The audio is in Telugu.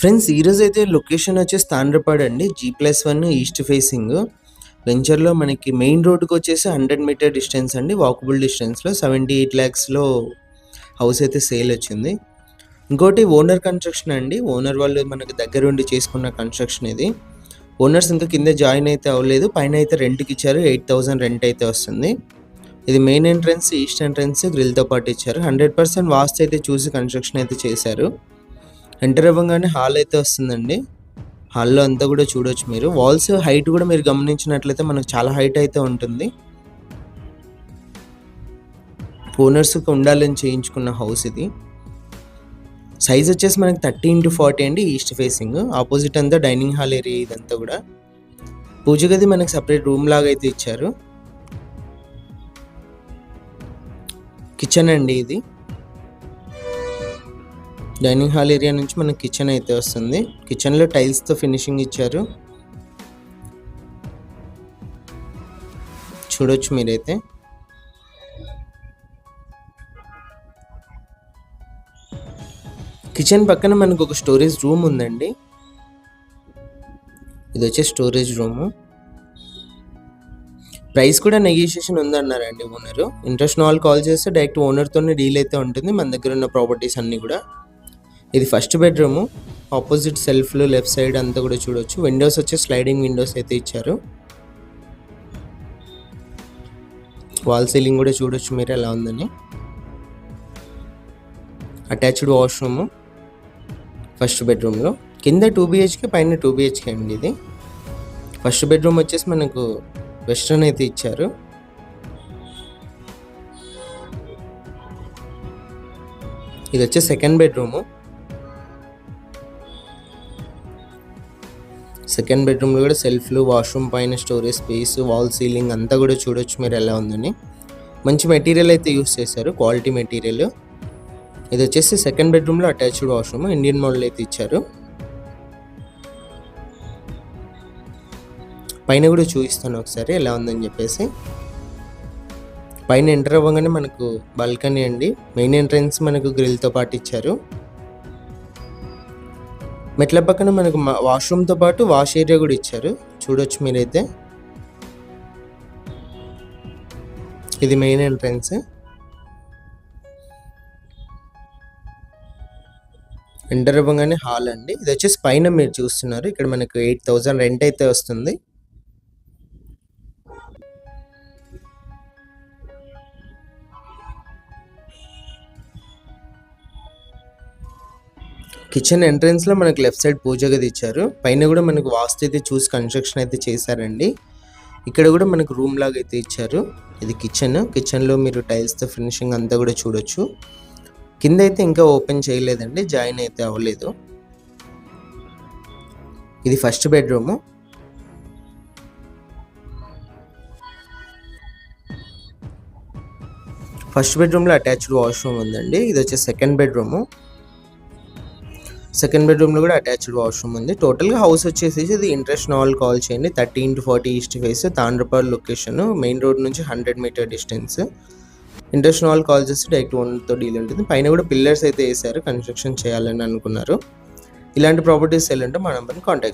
ఫ్రెండ్స్ ఈరోజు అయితే లొకేషన్ వచ్చేసి తాండ్రపాడు అండి. G plus one east facing వెంచర్లో మనకి మెయిన్ రోడ్కి వచ్చేసి హండ్రెడ్ మీటర్ డిస్టెన్స్ అండి. వాకబుల్ డిస్టెన్స్లో సెవెంటీ ఎయిట్ ల్యాక్స్లో హౌస్ అయితే సేల్ వచ్చింది. ఇంకోటి ఓనర్ కన్స్ట్రక్షన్ అండి. ఓనర్ వాళ్ళు మనకి దగ్గరుండి చేసుకున్న కన్స్ట్రక్షన్ ఇది. ఓనర్స్ ఇంకా కింద జాయిన్ అయితే అవ్వలేదు. పైన అయితే రెంట్కి ఇచ్చారు. ఎయిట్ థౌసండ్ రెంట్ అయితే వస్తుంది. ఇది మెయిన్ ఎంట్రన్స్ ఈస్ట్ ఎంట్రన్స్ గ్రిల్తో పాటు ఇచ్చారు. హండ్రెడ్ పర్సెంట్ వాస్తు అయితే చూసి కన్స్ట్రక్షన్ అయితే చేశారు. ఎంటర్ అవ్వగానే హాల్ అయితే వస్తుందండి. హాల్లో అంతా కూడా చూడొచ్చు మీరు. వాల్స్ హైట్ కూడా మీరు గమనించినట్లయితే మనకు చాలా హైట్ అయితే ఉంటుంది. ఓనర్స్కి ఉండాలని చేయించుకున్న హౌస్ ఇది. సైజ్ వచ్చేసి మనకి థర్టీ ఇంటూ ఫార్టీ అండి ఈస్ట్ ఫేసింగ్ ఆపోజిట్ అంతా డైనింగ్ హాల్ ఏరియా ఇదంతా కూడా. పూజ గది మనకి సపరేట్ రూమ్ లాగా అయితే ఇచ్చారు. కిచెన్ అండి ఇది. డైనింగ్ హాల్ ఏరియా నుంచి మనకి కిచెన్ అయితే వస్తుంది. కిచెన్లో టైల్స్తో ఫినిషింగ్ ఇచ్చారు. చూడొచ్చు మీరైతే. కిచెన్ పక్కన మనకు ఒక స్టోరేజ్ రూమ్ ఉందండి. ఇది వచ్చే స్టోరేజ్ రూము. ప్రైస్ కూడా నెగోషియేషన్ ఉందన్నారండి ఓనరు. ఇంట్రెస్ట్ వాళ్ళు కాల్ చేస్తే డైరెక్ట్ ఓనర్తోనే డీల్ అయితే ఉంటుంది. మన దగ్గర ఉన్న ప్రాపర్టీస్ అన్నీ కూడా. ఇది ఫస్ట్ బెడ్రూము ఆపోజిట్ సెల్ఫ్లు లెఫ్ట్ సైడ్ అంతా కూడా చూడొచ్చు. విండోస్ వచ్చి స్లైడింగ్ విండోస్ అయితే ఇచ్చారు. వాల్ సీలింగ్ కూడా చూడొచ్చు మీరు ఎలా ఉందని. అటాచ్డ్ వాష్రూము ఫస్ట్ బెడ్రూమ్లో కింద టూ బిహెచ్కే పైన టూ బిహెచ్కే అండి ఇది. ఫస్ట్ బెడ్రూమ్ వచ్చేసి మనకు వెస్ట్రన్ అయితే ఇచ్చారు. ఇది వచ్చే సెకండ్ బెడ్రూము సెకండ్ బెడ్రూమ్లో కూడా సెల్ఫ్లు వాష్రూమ్ పైన స్టోరేజ్ స్పేస్ వాల్ సీలింగ్ అంతా కూడా చూడొచ్చు మీరు ఎలా ఉందని. మంచి మెటీరియల్ అయితే యూస్ చేశారు క్వాలిటీ మెటీరియల్ ఇది వచ్చేసి సెకండ్ బెడ్రూమ్లో అటాచ్డ్ వాష్రూమ్ ఇండియన్ మోడల్ అయితే ఇచ్చారు. పైన కూడా చూపిస్తాను ఒకసారి ఎలా ఉందని చెప్పేసి. పైన ఎంటర్ అవ్వగానే మనకు బాల్కనీ అండి. మెయిన్ ఎంట్రన్స్ మనకు గ్రిల్తో పాటు ఇచ్చారు. మెట్ల పక్కన మనకు వాష్రూమ్తో పాటు వాష్ ఏరియా కూడా ఇచ్చారు. చూడొచ్చు మీరైతే. ఇది మెయిన్ ఎంట్రన్స్. ఎంటర్ అవ్వగానే హాల్ అండి. ఇది వచ్చేసి పైన మీరు చూస్తున్నారు. ఇక్కడ మనకు ఎయిట్ థౌజండ్ రెంట్ అయితే వస్తుంది. కిచెన్ ఎంట్రన్స్లో మనకు లెఫ్ట్ సైడ్ పూజ గది ఇచ్చారు. పైన కూడా మనకు వాస్తు అయితే చూసి కన్స్ట్రక్షన్ అయితే చేశారండి. ఇక్కడ కూడా మనకు రూమ్ లాగా అయితే ఇచ్చారు. ఇది కిచెన్ కిచెన్లో మీరు టైల్స్తో ఫినిషింగ్ అంతా కూడా చూడొచ్చు. కింద అయితే ఇంకా ఓపెన్ చేయలేదండి. జాయిన్ అయితే అవ్వలేదు. ఇది ఫస్ట్ బెడ్రూము ఫస్ట్ బెడ్రూమ్లో అటాచ్డ్ వాష్రూమ్ ఉందండి. ఇది వచ్చే సెకండ్ బెడ్రూము సెకండ్ బెడ్రూమ్లో కూడా అటాచ్డ్ వాష్రూమ్ ఉంది. టోటల్గా హౌస్ వచ్చేసి ఇది ఇంట్రెస్ట్ నాల్ కాల్ చేయండి. Thirty to forty east face Tandrapadu location. Main road నుంచి హండ్రెడ్ మీటర్ డిస్టెన్స్. ఇంట్రెస్ట్ నాల్ కాల్ చేస్తే డైరెక్ట్ ఓనర్తో డీల్ ఉంటుంది. పైన కూడా పిల్లర్స్ అయితే వేసారు కన్స్ట్రక్షన్ చేయాలని అనుకున్నారు. ఇలాంటి ప్రాపర్టీస్ వెళ్ళంటే మా నెంబర్ని కాంటాక్ట్